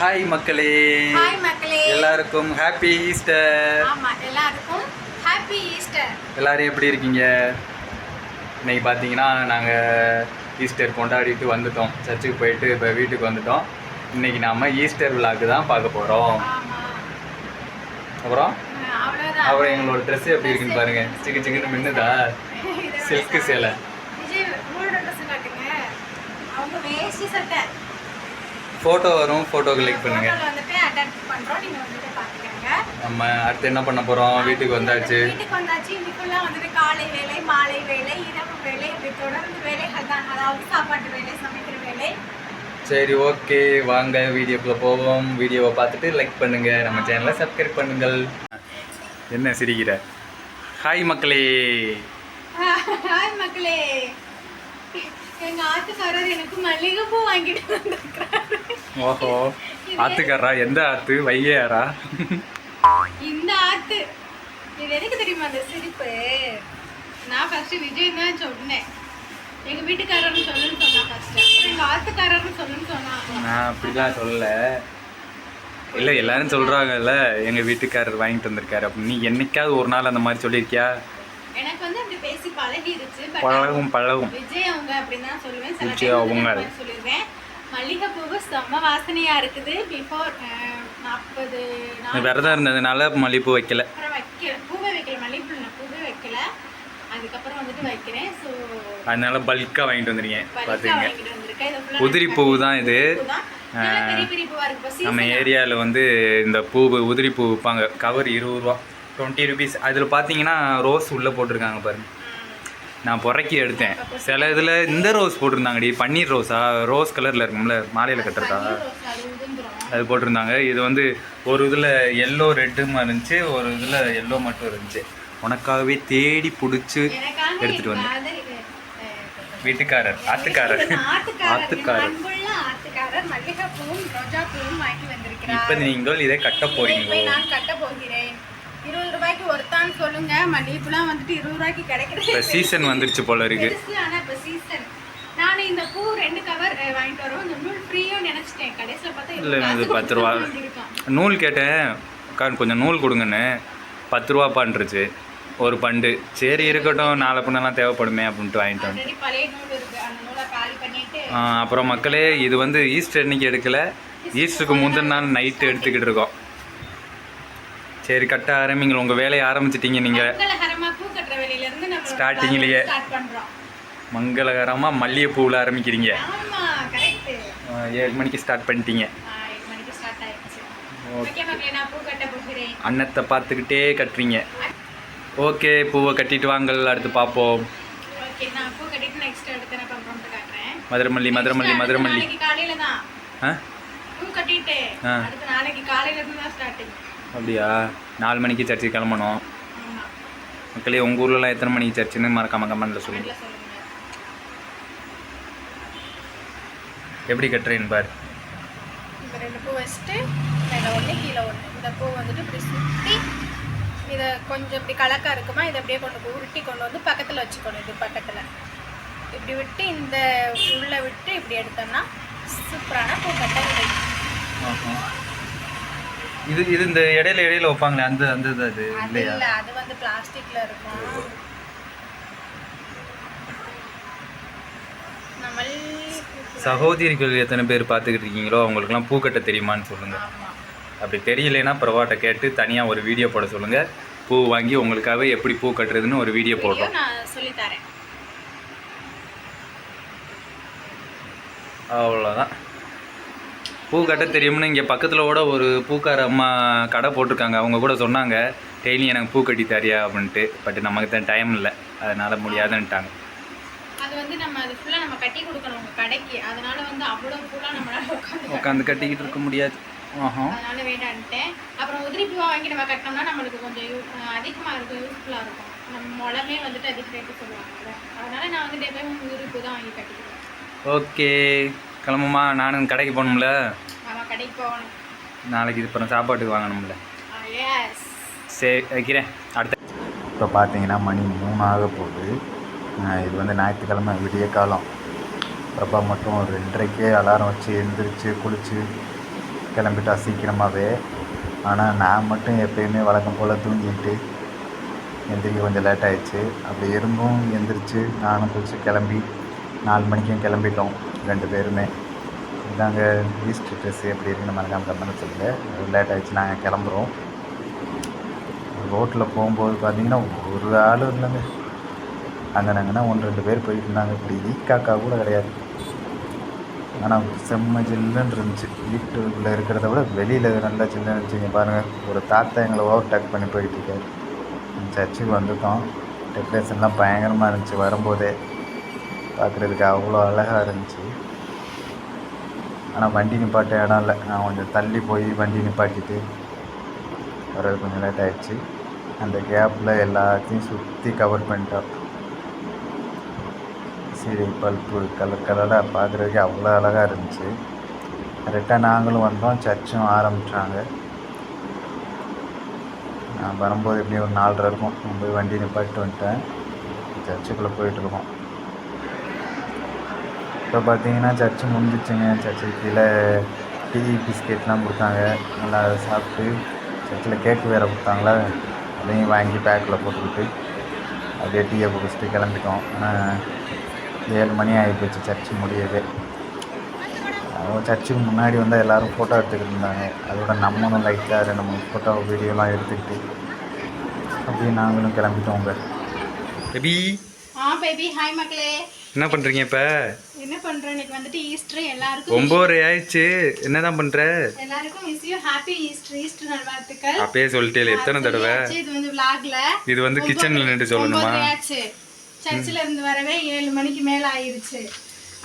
Hi மக்களே. Hi மக்களே. எல்லாருக்கும் ஹாப்பி ஈஸ்டர் ஆமா எல்லாருக்கும் ஹாப்பி ஈஸ்டர் எல்லாரும் எப்படி இருக்கீங்க? இன்னைக்கு பார்த்தீங்கன்னா நாங்கள் ஈஸ்டர் கொண்டாடிட்டு வந்துட்டோம். சர்ச்சுக்கு போயிட்டு இப்போ வீட்டுக்கு வந்துட்டோம். இன்னைக்கு நாம ஈஸ்டர் விழாக்கு தான் பார்க்க போகிறோம் அப்புறம்? அப்புறம் எங்களோட ட்ரெஸ் எப்படி இருக்குன்னு பாருங்க. சிக்கு சிக்குன்னு மின்னுதா? இதை சில்க் சேலை. அவங்க வேஷ்டி சட்டை. ஃபோட்டோ வரும் ஃபோட்டோக்கு லைக் பண்ணுங்க. நம்ம அடுத்து என்ன பண்ண போகிறோம் வீட்டுக்கு வந்தாச்சு. வீட்டுக்கு வந்தாச்சு. இன்னைக்குள்ள வந்துட்டு காலை வேலை மாலை வேலை இரவு வேலை இப்படி தொடர்ந்து வேலைகள் தான். அதாவது சாப்பாட்டு வேலை சமைக்கிற வேலை. சரி ஓகே வாங்க வீடியோக்குள்ள போவோம். வீடியோவை பார்த்துட்டு லைக் பண்ணுங்க. நம்ம சேனலை சப்ஸ்கிரைப் பண்ணுங்கள். என்ன சிரிக்கிற? ஹாய் மக்களே. ஹாய் மக்களே. எங்க ஆத்துக்காரர் எனக்கு மல்லிகைப்பூ வாங்கிட்டு வந்திருக்கிறாரு. ஓஹோ. ஆத்துக்காரா எந்த ஆத்து? வைகையாரா இந்த ஆத்து. இது எதுக்கு தெரியுமா அந்த சிரிப்பு? நான் ஃபர்ஸ்ட் விஜய் தான் சொன்னேன். எங்க வீட்டுக்காரர்னு சொல்லுன்னு சொன்னா ஃபர்ஸ்ட் எங்க ஆத்துக்காரர்னு சொல்லுன்னு சொன்னா நான் அப்படிலாம் சொல்லல. இல்லை எல்லாரும் சொல்கிறாங்கல்ல எங்கள் வீட்டுக்காரர் வாங்கிட்டு வந்திருக்காரு அப்படின்னு. நீ என்னைக்காவது ஒரு நாள் அந்த மாதிரி சொல்லியிருக்கியா? எனக்கு வந்து அப்படி பேசி பழகிடுச்சு பழகும் பழகும். விஜய் அவங்க அப்படின்னு தான் சொல்லுவேன். சில விஜய் அவங்க. சொல்லிடுவேன் மல்லிகைப்பூவு செம்ம வாசனையா இருக்குது. பிஃபோர் நாற்பது விரதம் இருந்ததுனால மல்லிப்பூ வைக்கல. அப்புறம் வைக்கல. பூவே வைக்கல. மல்லிகைப்பூ பூவே வைக்கல. அதுக்கப்புறம் வந்துட்டு வைக்கிறேன். ஸோ அதனால பல்காக வாங்கிட்டு வந்துருக்கீங்க பார்த்துங்க உதிரி பூ தான். இது பூவா நம்ம ஏரியாவில் வந்து இந்த பூ உதிரி பூ விற்பாங்க கவர் இருபது ரூபா. டுவெண்ட்டி ருபீஸ் அதில் பார்த்தீங்கன்னா ரோஸ் உள்ளே போட்டிருக்காங்க பாருங்க. நான் புறக்கி எடுத்தேன். சில இதில் இந்த ரோஸ் போட்டிருந்தாங்கடி பன்னீர் ரோஸா ரோஸ் கலரில் இருக்கும்ல மாலையில் கட்டுறதா? அது போட்டிருந்தாங்க. இது வந்து ஒரு இதில் எல்லோ ரெட்டும் இருந்துச்சு ஒரு இதில் எல்லோ மட்டும் இருந்துச்சு. உனக்காகவே தேடி பிடிச்சி என் வந்தேன். வீட்டுக்காரர் ஆத்துக்காரர். ஆத்துக்காரர், இப்போ நீங்கள் இதை கட்ட இதை இருபது ரூபாய்க்கு ஒருத்தான்னு சொல்லுங்க. மல்லிகைப்பூலாம் வந்துட்டு இருபது ரூபாய்க்கு கிடைக்கிறது இப்போ சீசன் வந்துருச்சு போல இருக்கு. இப்ப சீசன் நான் இந்த பூ ரெண்டு கவர் வாங்கிட்டு வரோம். இந்த நூல் ஃப்ரீயும் நினைச்சிட்டேன். கடைசியில பார்த்தா இல்லை காசு பத்து ரூபா. நூல் கேட்டேன். கொஞ்சம் நூல் கொடுங்கன்னு பத்து ரூபா பண்ணுருச்சு ஒரு பண்டு. சரி இருக்கட்டும். நாளை பின்னெல்லாம் தேவைப்படுமே அப்படின்ட்டு வாங்கிட்டு வந்தேன் ஆல்ரெடி பழைய நூல் இருக்கு. அந்த நூலை காலி பண்ணிட்டு ஆ, அப்புறம் மக்களே இது வந்து ஈஸ்டர் அன்னைக்கு எடுக்கல? ஈஸ்டருக்கு முந்தின நாள் நைட்டு எடுத்துக்கிட்டு இருக்கோம். சரி கட்ட ஆரம்பிங்க. உங்கள் வேலையை ஆரம்பிச்சிட்டீங்க நீங்கள் மங்களகரமா பூ கட்டுற வேலையில இருந்து நம்ம Starting-லயே. ஸ்டார்ட் பண்றோம். மங்களகரமாக மல்லிகைப்பூவில் ஆரம்பிக்கிறீங்க. ஏழு மணிக்கு ஸ்டார்ட் பண்ணிட்டீங்க. அன்னத்தை பார்த்துக்கிட்டே கட்டுறீங்க. ஓகே பூவை கட்டிட்டு வாங்கள் அடுத்து பார்ப்போம். மதுரமல்லி மதுரமல்லி மதுரமல்லி. ஆ? பூ கட்டிட்டு. அடுத்து நாளைக்கு காலையில இருந்து தான் ஸ்டார்டிங் அப்படியா? நாலு மணிக்கு சர்ச்சுக்கு கிளம்பணும். மக்களே உங்கள் ஊர்லலாம் எத்தனை மணிக்கு சர்ச்சுன்னு மறக்காம கமெண்ட்டில் சொல்லுங்கள் எப்படி கட்டுறேன்னு பாரு. இந்த ரெண்டு பூ வச்சுட்டு மேலே ஒன்று கீழே ஒன்று இந்த பூ வந்துட்டு இப்படி சுற்றி இதை கொஞ்சம் இப்படி கலக்கா இருக்குமா இதை அப்படியே கொண்டு போய் உருட்டி கொண்டு வந்து பக்கத்தில் வச்சுக்கணும் இது பக்கத்தில். இப்படி விட்டு இந்த உள்ள விட்டு இப்படி எடுத்தோம்னா சூப்பரான பூ கட்ட கிடைக்கும் இது இது இந்த இடையில இடையில வைப்பாங்களே அந்த அந்த இது அது அது இல்லையா? இல்லை அது வந்து பிளாஸ்டிக்ல இருக்கும். நம்ம சகோதரிகள் எத்தனை பேர் பார்த்துக்கிட்டு இருக்கீங்களோ அவங்களுக்குலாம் பூ கட்ட தெரியுமான்னு சொல்லுங்கள் ஆமா. அப்படி தெரியலைன்னா பிரபாட்ட கேட்டு தனியாக ஒரு வீடியோ போட சொல்லுங்கள் பூ வாங்கி உங்களுக்காகவே எப்படி பூ கட்டுறதுன்னு ஒரு வீடியோ வீடியோ போடுறோம். நான் சொல்லி தரேன். அவ்வளோதான் பூ கட்ட தெரியும்னு இங்கே பக்கத்தில் கூட ஒரு பூக்கார அம்மா கடை போட்டிருக்காங்க. அவங்க கூட சொன்னாங்க டெய்லி எனக்கு பூ கட்டி தரியா அப்படின்ட்டு. பட் நமக்கு தான் டைம் இல்லை. அதனால் முடியாதுன்ட்டாங்க. அது வந்து நம்ம அது ஃபுல்லா நம்ம கட்டி கொடுக்கணும் கடைக்கு. அதனால வந்து அவ்வளவு பூலாம் நம்மளால உட்காந்து உட்காந்து கட்டிக்கிட்டு இருக்க முடியாது. ஆஹா. அதனால வேண்டான்ட்டேன். அப்புறம் உதிரி பூவா வாங்கி நம்ம கட்டினோம்னா நம்மளுக்கு கொஞ்சம் யூ அதிகமாக இருக்கும் யூஸ்ஃபுல்லாக இருக்கும். நம்ம முளமே வந்துட்டு அதிக ரேட்டு சொல்லுவாங்கல்ல அதனால நான் வந்து எப்பயும் உதிரி பூ தான் வாங்கி கட்டிக்கிறேன் ஓகே கிளம்புமா? நானும் கடைக்கு போகணும்ல. கடைக்கு போகணும். நாளைக்கு இது அப்புறம் சாப்பாட்டுக்கு வாங்கணும்ல. எஸ் சரி வைக்கிறேன். அடுத்த. இப்போ பார்த்தீங்கன்னா மணி மூணு ஆக போகுது இது வந்து ஞாயிற்றுக்கிழமை விடிய காலம். பிரபா மட்டும் ஒரு ரெண்டரைக்கே அலாரம் வச்சு எழுந்திரிச்சு குளிச்சு கிளம்பிட்டா சீக்கிரமாகவே ஆனால் நான் மட்டும் எப்பயுமே வழக்கம் போல் தூங்கிட்டு எந்திரிக்க கொஞ்சம் லேட் ஆயிடுச்சு அப்படி இருந்தும் எந்திரிச்சு நானும் குளிச்சு கிளம்பி நாலு மணிக்கும் கிளம்பிட்டோம். ரெண்டு பேருமே. இதாங்க ஈஸ்ட் ட்ரெஸ் எப்படி இருக்குன்னு மறக்காமல் கமெண்ட் சொல்லுங்கள் லேட் ஆகிடுச்சு நாங்கள் கிளம்புறோம். ரோட்டில் போகும்போது பார்த்தீங்கன்னா ஒரு ஆளும் இல்லைங்க. அங்கே நாங்கன்னா ஒன்று ரெண்டு பேர் போயிட்டு இருந்தாங்க. இப்படி ஈக்காக்கா கூட கிடையாது. ஆனால் செம்ம ஜில்லுன்னு இருந்துச்சு. வீட்டுக்குள்ளே இருக்கிறத விட வெளியில் நல்லா ஜில்லுன்னு இருந்துச்சுங்க பாருங்கள் ஒரு தாத்தா எங்களை ஓவர் டேக் பண்ணி போயிட்டு இருக்காரு. சர்ச்சுக்கு வந்துட்டோம். டெக்கரேஷன்லாம் பயங்கரமாக இருந்துச்சு வரும்போதே. பார்க்குறதுக்கு அவ்வளோ அழகாக இருந்துச்சு. ஆனால் வண்டி நிப்பாட்ட இடம் இல்லை. நான் கொஞ்சம் தள்ளி போய் வண்டி நிப்பாட்டிட்டு வர்றது கொஞ்சம் லேட் ஆகிடுச்சு அந்த கேப்பில் எல்லாத்தையும் சுற்றி கவர் பண்ணிட்டோம். சீரை பல்ப்பு கலர் கலராக பார்க்குறதுக்கு அவ்வளோ அழகாக இருந்துச்சு. கரெக்டாக நாங்களும் வந்தோம் சர்ச்சும் ஆரம்பித்தாங்க நான் வரும்போது எப்படியும் ஒரு நாலரை இருக்கும். போய் வண்டி நிப்பாட்டிட்டு வந்துட்டேன். சர்ச்சுக்குள்ளே போயிட்டுருக்கோம் இப்போ பார்த்தீங்கன்னா சர்ச்சு முடிஞ்சிச்சுங்க. சர்ச்சுக்கு கீழே டீ பிஸ்கெட்லாம் கொடுத்தாங்க. நல்லா அதை சாப்பிட்டு சர்ச்சில் கேக்கு வேறு கொடுத்தாங்களா? அதையும் வாங்கி பேக்கில் போட்டுக்கிட்டு அப்படியே டீயை குடிச்சிட்டு கிளம்பிட்டோம். ஆனால் ஏழு மணி ஆகி போச்சு சர்ச்சு முடியவே. அவங்க சர்ச்சுக்கு முன்னாடி வந்து எல்லோரும் ஃபோட்டோ எடுத்துக்கிட்டு இருந்தாங்க. அதோட நம்மளும் லைட்டாக ரெண்டு மூணு ஃபோட்டோ வீடியோலாம் எடுத்துக்கிட்டு அப்படியே நாங்களும் கிளம்பிட்டோங்க. பேபி ஆ பேபி ஹாய் மக்களே. என்ன பண்ணுறீங்க இப்போ? என்ன பண்றோம்? இன்னைக்கு வந்துட்டு ஈஸ்டர் எல்லாருக்கும் ஒம்பது ஆயிடுச்சு. என்னதான் பண்ற? எல்லாருக்கும் miss you happy Easter Easter நல்வாழ்த்துக்கள். அப்பயே சொல்லிட்டே எத்தனை தடவை? இது வந்து vlogல. இது வந்து கிச்சன்ல நின்று சொல்லணுமா? ஆச்சு. சர்ச்சில் இருந்து வரவே ஏழு மணிக்கு மேல ஆயிருச்சு.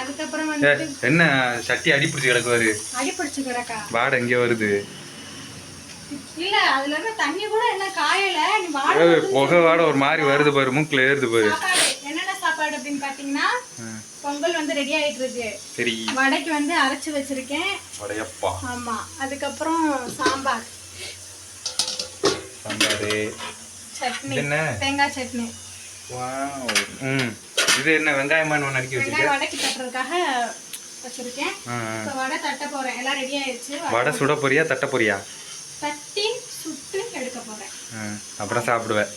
அதுக்கப்புறம் ஏ, வந்துட்டு என்ன சட்டி அடிப்பிடிச்சு கிடக்குவாரு? அடிப்பிடிச்சு கிடக்கா? வாடை எங்கே வருது? இல்ல அதுல இருந்த தண்ணி கூட என்ன காயல. நீ ஏய், புகை வாடை ஒரு மாதிரி வருது பாரு மூக்கில் ஏறுது பாரு. சாப்பாடு அப்படின்னு பாத்தீங்கன்னா பொங்கல் வந்து ரெடி ஆயிட்டு இருக்கு சரி. வடைக்கு வந்து அரைச்சு வச்சிருக்கேன். வடையப்பா. ஆமா. அதுக்கப்புறம் சாம்பார். சாம்பாரு. சட்னி. என்ன தேங்காய் சட்னி. வாவ். ம். இது என்ன வெங்காயமான ஒன்று நறுக்கி வச்சிருக்க? வெங்காயம் வடைக்கு தட்டுறதுக்காக வச்சிருக்கேன். இப்போ வடை தட்ட போறேன். எல்லாம் ரெடி ஆயிடுச்சு. வடை சுட போறியா தட்ட போறியா? தட்டி சுட்டு எடுக்க போறேன். அப்புறம் சாப்பிடுவேன்.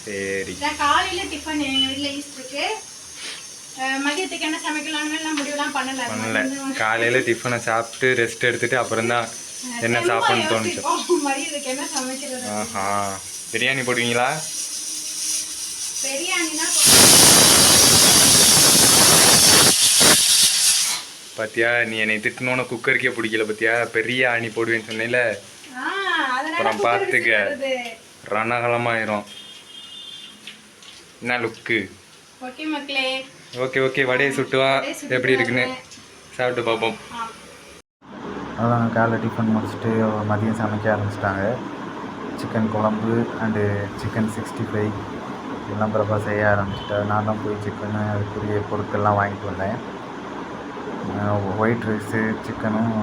சரி. காலையில டிஃபன் எங்க வீட்ல ஈஸ்டருக்கு அஹ் மதியத்துக்கு என்ன சமைக்கலாம்னு முடிவுலாம் பண்ணல. பண்ணல. காலையில் டிஃபனை சாப்பிட்டு ரெஸ்ட் எடுத்துட்டு அப்புறம் தான் என்ன தெம்பா சாப்பிடணும்னு தோணுச்சு. மதியத்துக்கு என்ன சமைக்கிறது? ஆஹா. பிரியாணி போடுவீங்களா? பிரியாணினா பாத்தியா நீ என்னை திட்டணும்னு குக்கருக்கே பிடிக்கல பாத்தியா? பெரிய ஆணி போடுவேன்னு அதனால அப்புறம் பார்த்துக்க. ரணகலமாயிரும். என்ன லுக்கு ஓகே மக்களே. ஓகே ஓகே வடையை சுட்டு வா வடையை சுட்டு எப்படி இருக்குன்னு. சாப்பிட்டு பார்ப்போம். ஆ. அதான் காலைல டிஃபன் முடிச்சுட்டு மதியம் சமைக்க ஆரம்பிச்சிட்டாங்க. சிக்கன் குழம்பு அண்டு சிக்கன் சிக்ஸ்டி ஃபைவ் இதெல்லாம் பிரபா செய்ய ஆரம்பிச்சிட்டா நான் தான் போய் சிக்கன் அதுக்குரிய பொருட்கள்லாம் வாங்கிட்டு வந்தேன். ஒயிட் ரைஸு சிக்கனும்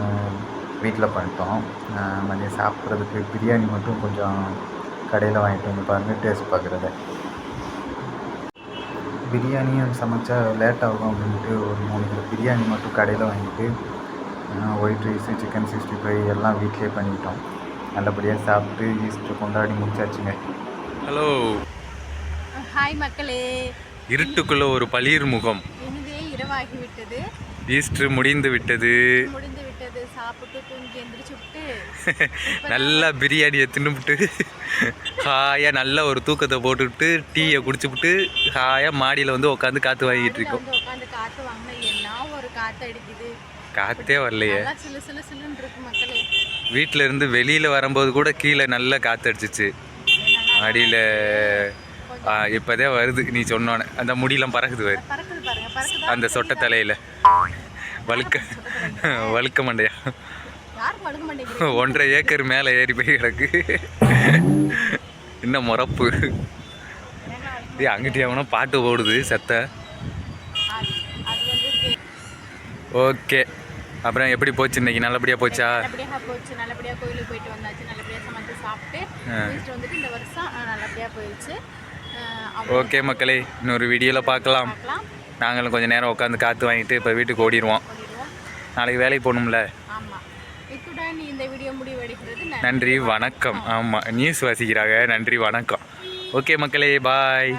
வீட்டில் பண்ணிட்டோம். மதியம் சாப்பிட்றதுக்கு பிரியாணி மட்டும் கொஞ்சம் கடையில் வாங்கிட்டு வந்து பாருங்கள் டேஸ்ட் பார்க்குறத. பிரியாணியும் சமைச்சா லேட் ஆகும் அப்படின்ட்டு ஒரு மூணு கிலோ பிரியாணி மட்டும் கடையில் வாங்கிட்டு white rice chicken sixty five எல்லாம் வீட்டிலே பண்ணிட்டோம். நல்லபடியாக சாப்பிட்டு ஈஸ்டர் கொண்டாடி முடிச்சாச்சுங்க. ஹலோ ஹாய் மக்களே. இருட்டுக்குள்ள ஒரு பளிர் முகம். இனிதே இரவாகி விட்டது ஈஸ்டர் முடிந்து விட்டது. முடிந்து விட்டது. சாப்பிட்டு தூங்கி எந்திரிச்சு விட்டு நல்லா பிரியாணியை தின்னுபிட்டு. ஹாயாக நல்ல ஒரு தூக்கத்தை போட்டுவிட்டு டீயை குடிச்சுப்புட்டு ஹாயாக மாடியில் வந்து உட்காந்து காற்று வாங்கிட்டு இருக்கோம். காற்றே வரலையே. வீட்டில் இருந்து வெளியில் வரும்போது கூட கீழே நல்லா காற்று அடிச்சிச்சு. அடியில் இப்போதே வருது நீ சொன்னோன்னே அந்த முடியெல்லாம் பறக்குது பறக்குதா அந்த சொட்டை தலையில். வழுக்க வழுக்க மண்டையா? ஒன்றரை ஏக்கர் மேலே ஏறி போய் கிடக்கு. இன்னும் முறப்பு ஏய் அங்கிட்டு எவனோ பாட்டு ஓடுது சத்த. ஓகே. அப்புறம் எப்படி போச்சு இன்னைக்கு? நல்லபடியாக போச்சா? போச்சு. நல்லபடியாக கோயிலுக்கு போயிட்டு வந்தாச்சு. நல்லபடியாக சமைச்சு சாப்பிட்டு வந்துட்டு இந்த வருஷம் நல்லபடியாக போயிடுச்சு. ஓகே மக்களே இன்னொரு வீடியோவில் பார்க்கலாம். நாங்களும் கொஞ்சம் நேரம் உட்காந்து காற்று வாங்கிட்டு இப்போ வீட்டுக்கு ஓடிடுவோம். நாளைக்கு வேலைக்கு போகணும்ல? இத்துடன் இந்த வீடியோ முடிவடைகிறது நன்றி. வணக்கம் ஆமாம் நியூஸ் வாசிக்கிறாங்க நன்றி வணக்கம் ஓகே மக்களே பாய்.